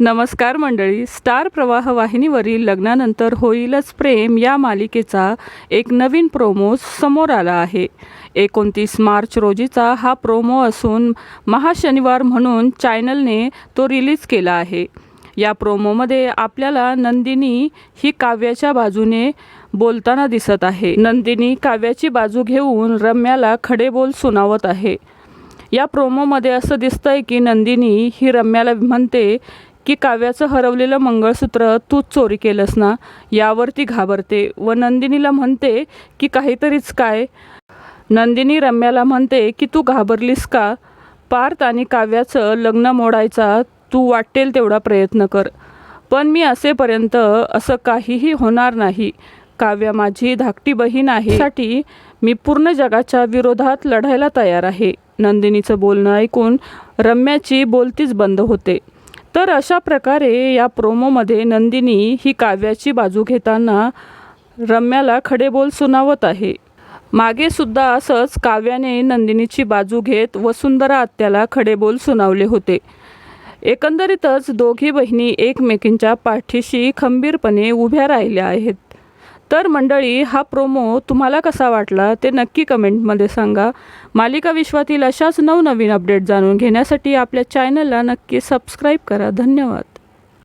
नमस्कार मंडळी. स्टार प्रवाह वाहिनीवरील लग्नानंतर होईलच प्रेम या मालिकेचा एक नवीन प्रोमो समोर आला आहे. एकोणतीस मार्च रोजीचा हा प्रोमो असून महाशनिवार म्हणून चॅनलने तो रिलीज केला आहे. या प्रोमोमध्ये आपल्याला नंदिनी ही काव्याच्या बाजूने बोलताना दिसत आहे. नंदिनी काव्याची बाजू घेऊन रम्याला खडे बोल सुनावत आहे. या प्रोमोमध्ये असं दिसतंय की नंदिनी ही रम्याला म्हणते की काव्याचं हरवलेलं मंगळसूत्र तूच चोरी केलंस ना? यावरती घाबरते. व नंदिनीला म्हणते की काहीतरीच काय? नंदिनी रम्याला म्हणते की तू घाबरलीस का? पार्थ आणि काव्याचं लग्न मोडायचा तू वाटेल तेवढा प्रयत्न कर. पण मी असेपर्यंत असं काहीही होणार नाही. काव्या माझी धाकटी बहीण आहे. साठी मी पूर्ण जगाच्या विरोधात लढायला तयार आहे. नंदिनीचं बोलणं ऐकून रम्याची बोलतीच बंद होते. तर अशा प्रकारे या प्रोमोमध्ये नंदिनी ही काव्याची बाजू घेताना रम्याला खडेबोल सुनावत आहे. मागे सुद्धा असंच काव्याने नंदिनीची बाजू घेत वसुंधरा आत्याला खडेबोल सुनावले होते. एकंदरीतच दोघी बहिणी एकमेकींच्या पाठीशी खंबीरपणे उभ्या राहिल्या आहेत. तर मंडळी हा प्रोमो तुम्हाला कसा वाटला ते नक्की कमेंटमध्ये सांगा. मालिका विश्वातील अशाच नवनवीन अपडेट जाणून घेण्यासाठी आपल्या चॅनलला नक्की सबस्क्राईब करा. धन्यवाद.